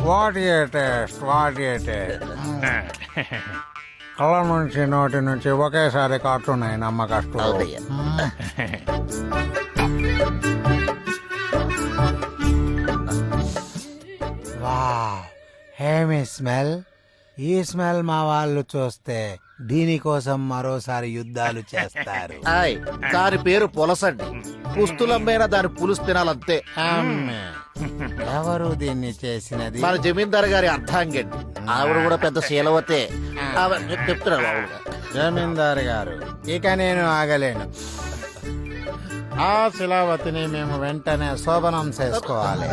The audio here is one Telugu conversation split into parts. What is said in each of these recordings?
వాట్ టేస్ట్ వాట్ టేస్ట్ కళ్ళ నుంచి నోటి నుంచి ఒకేసారి కాటున్నాయి నమ్మకష్టం అవునయ్యా. వా హేమి స్మెల్? ఈ స్మెల్ మా వాళ్ళు చూస్తే దీనికోసం మరోసారి యుద్ధాలు చేస్తారు. ఆయ్ దాని పేరు పులసండి. పుస్తులమ్మైనా దాని పులుసు తినాలంతే. అమ్మే. ఎవరు దీన్ని చేసినది? మన జమీందార్ గారి అర్థాంగండి ఆవిడ కూడా పెద్ద శీలవతే. ఆవిడ చెప్తున్నారు ఆవిడ జమీందారు గారు ఇక నేను ఆగలేను. ఆ శిలావతిని మేము వెంటనే శోభనం చేసుకోవాలి.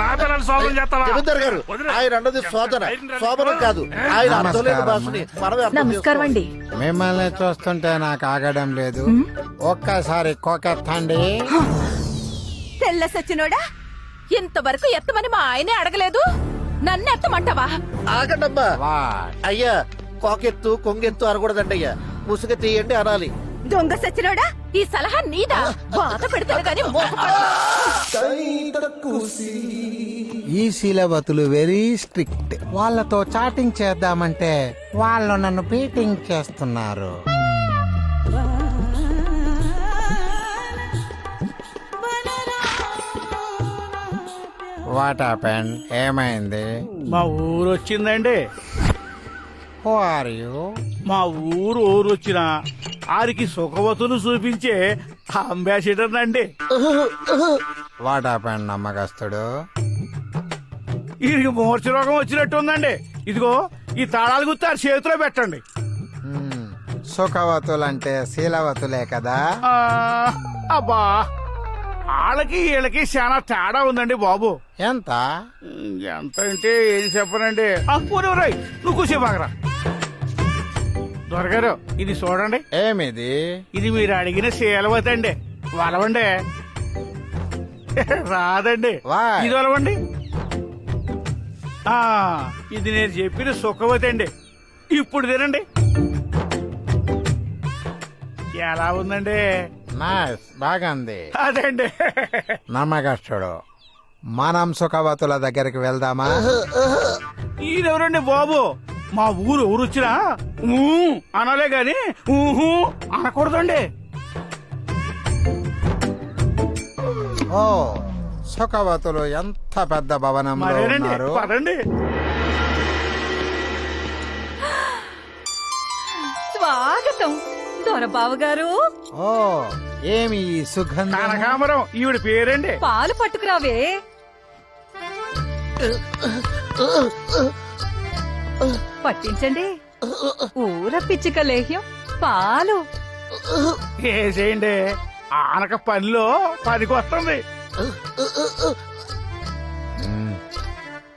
నా పిల్లలు సోదం చేస్తావా? జమీందార్ గారు ఆయన అన్నది శోధన. శోభనం కాదు. ఆయన అర్థం లేని భాషని మనమే అర్థం నమస్కారం అండి. మిమ్మల్ని చూస్తుంటే నాకు ఆగడం లేదు. ఒక్కసారి కొకెత్తండి. తెల్ల సచ్చినోడా? ఇంతవరకు ఎత్తమని మా ఆయనే అడగలేదు. నన్ను ఎత్తమంటావా? ఆగండమ్మా. అయ్యా కోకెత్తు కొంగెత్తు అనకూడదండి అయ్యా ముసుగు తీయండి అనాలి. దొంగ సచ్చినోడా? ఈ సలహా నీదా? బాధ పెడతాను కానీ ఈ శీలవతులు వెరీ స్ట్రిక్ట్. వాళ్ళతో చాటింగ్ చేద్దామంటే వాళ్ళు నన్ను బీటింగ్ చేస్తున్నారు. What happen? ఏమైంది? మా ఊరు వచ్చిందండి. హూ ఆర్ యూ మా ఊరు ఊరు వచ్చిన ఆరికి సుఖవతులు చూపించే అంబాసిడర్ అండి. వాట్ హ్యాపెన్ నమ్మకస్తుడు? వీరికి మూర్ఛ రోగం వచ్చినట్టు ఉందండి. ఇదిగో ఈ తాళాలు గుర్తు ఆ చేతిలో పెట్టండి. హ్మ్, సుఖవతులంటే శీలవతులే కదా? ఆ, అబ్బా. వాళ్ళకి వీళ్ళకి చాలా తేడా ఉందండి బాబు. ఎంత? ఎంత అంటే ఏం చెప్పనండి. ఊరే ఊరే, నువ్వు కూసేపాకరా దొరగారు ఇది చూడండి. ఏమిది? ఇది మీరు అడిగిన శీలవతి అండి. వలవండి. రాదండి? ఇది వలవండి. ఆ, ఇది నేను చెప్పిన సుఖవతి అండి. ఇప్పుడు తినండి. ఎలా ఉందండి? నైస్ బాగుంది. అదండి. నమ్మకస్తుడు మనం సుఖవతుల దగ్గరికి వెళ్దామా? ఈయనెవరండి బాబు? మా ఊరు ఊరు వచ్చినా ఊ అనాలే గాని ఊహు అనకూడదండి. ఓ సుఖవతులు ఎంత పెద్ద భవనంలో మరేనండి? ఉన్నారు? పదండి. స్వాగతం దొరబాబు గారు ఓ ఏమి ఈ సుగంధం కనకాంబరం ఈవిడ పేరండి. పాలు పట్టుకురావే. పట్టించండి. ఊర పిచ్చిక లేహ్యం పాలు. వేసేయండి ఆనక పనిలో పనికి వస్తుంది. మ్మ్.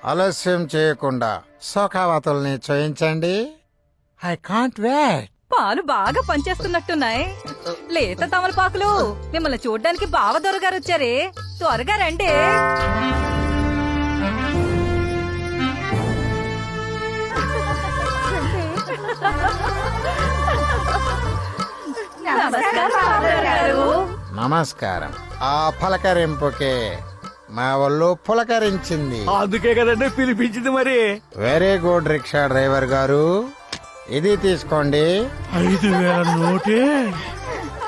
ఆలస్యం చేయకుండా సుఖావతుల్ని చూయించండి. ఐ కాంట్ వెయిట్ పాలు బాగా పనిచేస్తున్నట్టున్నాయి. లేత తమలపాకులు. మిమ్మల్ని చూడ్డానికి బావ దొరగారు వచ్చారే. త్వరగా రండి. నమస్కారం ఆ పలకరింపుకే మా ఒళ్ళు పులకరించింది. అందుకే కదండి పిలిపించింది మరి. వెరీ గుడ్ రిక్షా డ్రైవర్ గారు. ఇది తీసుకోండి. ఐదు వేల నోటే.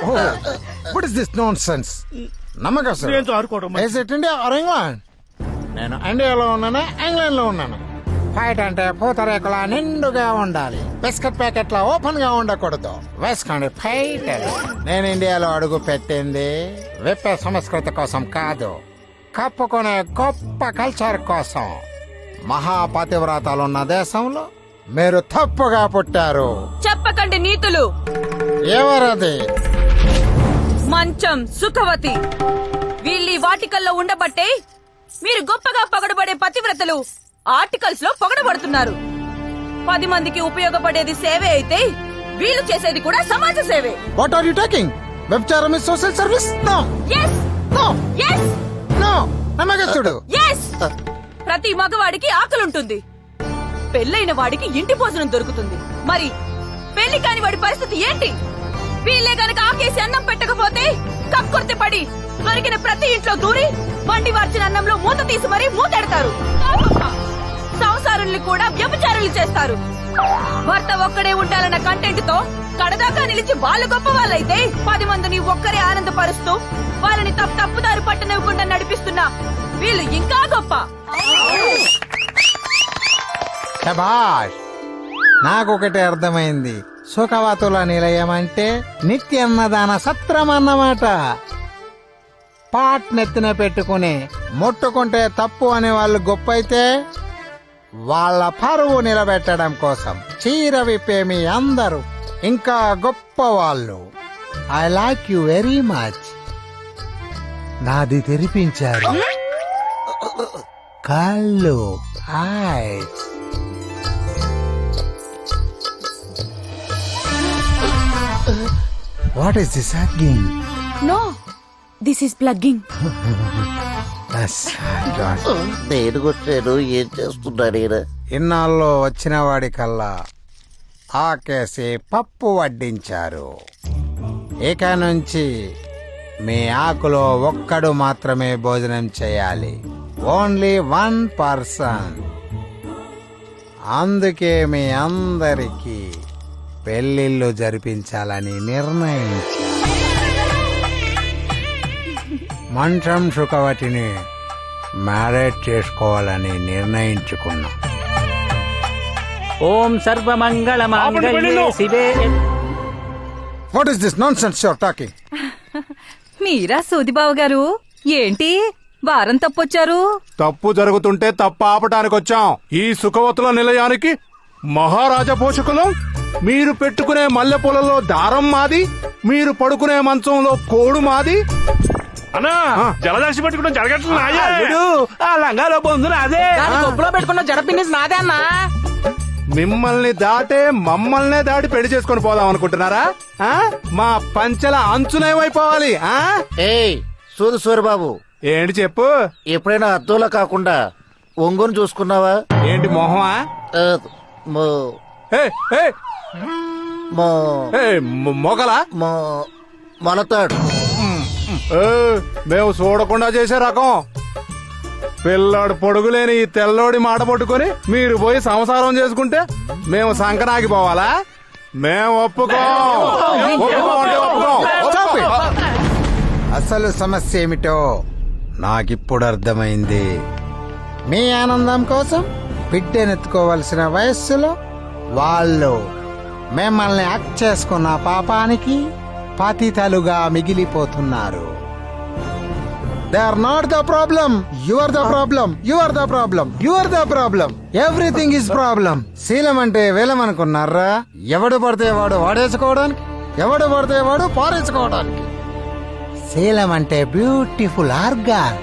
What is this nonsense నమ్మకం నేను మరి. Is it India or England? నేను ఇండియాలో ఉన్నాను ఇంగ్లాండ్లో ఉన్నాను? ఫైట్ అంటే పూతరేకులా నిండుగా ఉండాలి. బిస్కెట్ ప్యాకెట్లా ఓపెన్గా ఉండకూడదు వేసుకోండి ఫైట్ నేను ఇండియాలో అడుగు పెట్టింది. విప్పే సంస్కృతి కోసం కాదు. కప్పుకునే గొప్ప కల్చర్ కోసం. మహాపతివ్రతాలున్న దేశంలో మీరు తప్పుగా పుట్టారు. చెప్పకండి నీతులు. ఎవరది? మంచం సుఖవతి. వీళ్ళీ వాటికల్లో ఉండబట్టే మీరు గొప్పగా పొగడబడే పతివ్రతలు ఆర్టికల్స్లో పొగడబడుతున్నారు. పది మందికి ఉపయోగపడేది సేవే అయితే వీళ్ళు చేసేది కూడా సమాజ సేవే. వాట్ ఆర్ యు టాకింగ్ వ్యభిచారం is social service no yes no yes no నమ్మకస్తుడు ఎస్ ప్రతి మగవాడికి ఆకలుంటుంది. పెళ్ళైన వాడికి ఇంటి భోజనం దొరుకుతుంది. మరి పెళ్ళి కాని వాడి పరిస్థితి ఏంటి? వీళ్ళే గనక ఆకేసి అన్నం పెట్టకపోతే కక్కుర్తి పడి దొరికిన ప్రతి ఇంట్లో దూరి వండి వార్చిన అన్నంలో మూత తీసి మరీ మూతెడతారు. సంసారుల్ని కూడా వ్యభిచారులు చేస్తారు. భర్త ఒక్కడే ఉండాలన్న కంటెంట్తో కడదాకా నిలిచి వాళ్ళు గొప్ప వాళ్ళైతే పది మందిని ఒక్కరే ఆనందపరుస్తూ వాళ్ళని తప్పు తప్పుదారి పట్టనివ్వకుండా నడిపిస్తున్నా వీళ్ళు ఇంకా గొప్ప. నాకు నాకొకటి అర్థమైంది. సుఖవతుల నిలయం అంటే నిత్యన్నదాన సత్రం అన్నమాట. పాట్ నెత్తిన పెట్టుకుని ముట్టుకుంటే తప్పు అనే వాళ్ళు గొప్ప అయితే వాళ్ళ పరువు నిలబెట్టడం కోసం చీర విప్పే మీ అందరూ ఇంకా గొప్ప వాళ్ళు. I like you very much నాది తెరిపించారు. కళ్ళు eyes what is this again no this is plugging దేనికొచ్చాను ఏం చేస్తున్నాడు ఈయన ఇన్నాళ్ళు వచ్చిన వాడికల్లా ఆకేసి పప్పు వడ్డించారు. ఇక నుంచి మీ ఆకులో ఒక్కడు మాత్రమే భోజనం చేయాలి. ఓన్లీ వన్ పర్సన్ అందుకే మీ అందరికీ పెళ్ళిళ్ళు జరిపించాలని నిర్ణయించారు మంచం సుఖవతిని మ్యారేజ్ చేసుకోవాలని నిర్ణయించుకున్నాం. ఓం సర్వమంగళ మాంగళ్యే శివే. What is this nonsense your talking మీరా సూదిబావ గారు? ఏంటి? వారం తప్పొచ్చారు? తప్పు జరుగుతుంటే తప్పు ఆపటానికి వచ్చాం ఈ సుఖవతుల నిలయానికి మహారాజా పోషకులం? మీరు పెట్టుకునే మల్లెపూలలో దారం మాది మీరు పడుకునే మంచంలో కోడు మాది. అన్నా జలదాసి పట్టుకోవడం జరగట్లేదు ఆ లంగాలో బొందున అదే కొప్పులో పెట్టుకున్న జడపిన్నిస్ నాదే అన్నా. మిమ్మల్ని దాటే మమ్మల్నే దాటి పెళ్ళి చేసుకొని పోదాం అనుకుంటున్నారా? ఆ? మా పంచల అంచునేమైపోవాలి ఆ? ఏయ్ సూది సూరిబాబు. ఏంటి చెప్పు? ఎప్పుడైనా అద్దంలో కాకుండా ఒంగుని చూసుకున్నావా? ఏంటి మొహమా? మో మొగలా? మో మేము చూడకుండా చేసే రకం. పిల్లాడు పొడుగులేని ఈ తెల్లోడి మాట పట్టుకొని మీరు పోయి సంసారం చేసుకుంటే మేము సంకనాకి పోవాలా? మేము ఒప్పుకోం. ఒప్పుకోం. అంటే ఒప్పుకోం. అసలు సమస్య ఏమిటో నాకిప్పుడు అర్థమైంది. మీ ఆనందం కోసం బిడ్డనెత్తుకోవలసిన వయస్సులో వాళ్ళు మిమ్మల్ని యాక్ట్ చేసుకున్న పాపానికి పతితలుగా మిగిలిపోతున్నారు. They are not the problem you are the problem you are the problem you are the problem everything is problem శీలం అంటే వేలం అనుకున్నారా? ఎవడు పడితే వాడు వాడేసుకోవడానికి ఎవడు పడితే వాడు పారేసుకోవడానికి. శీలం అంటే బ్యూటిఫుల్ ఆర్గాన్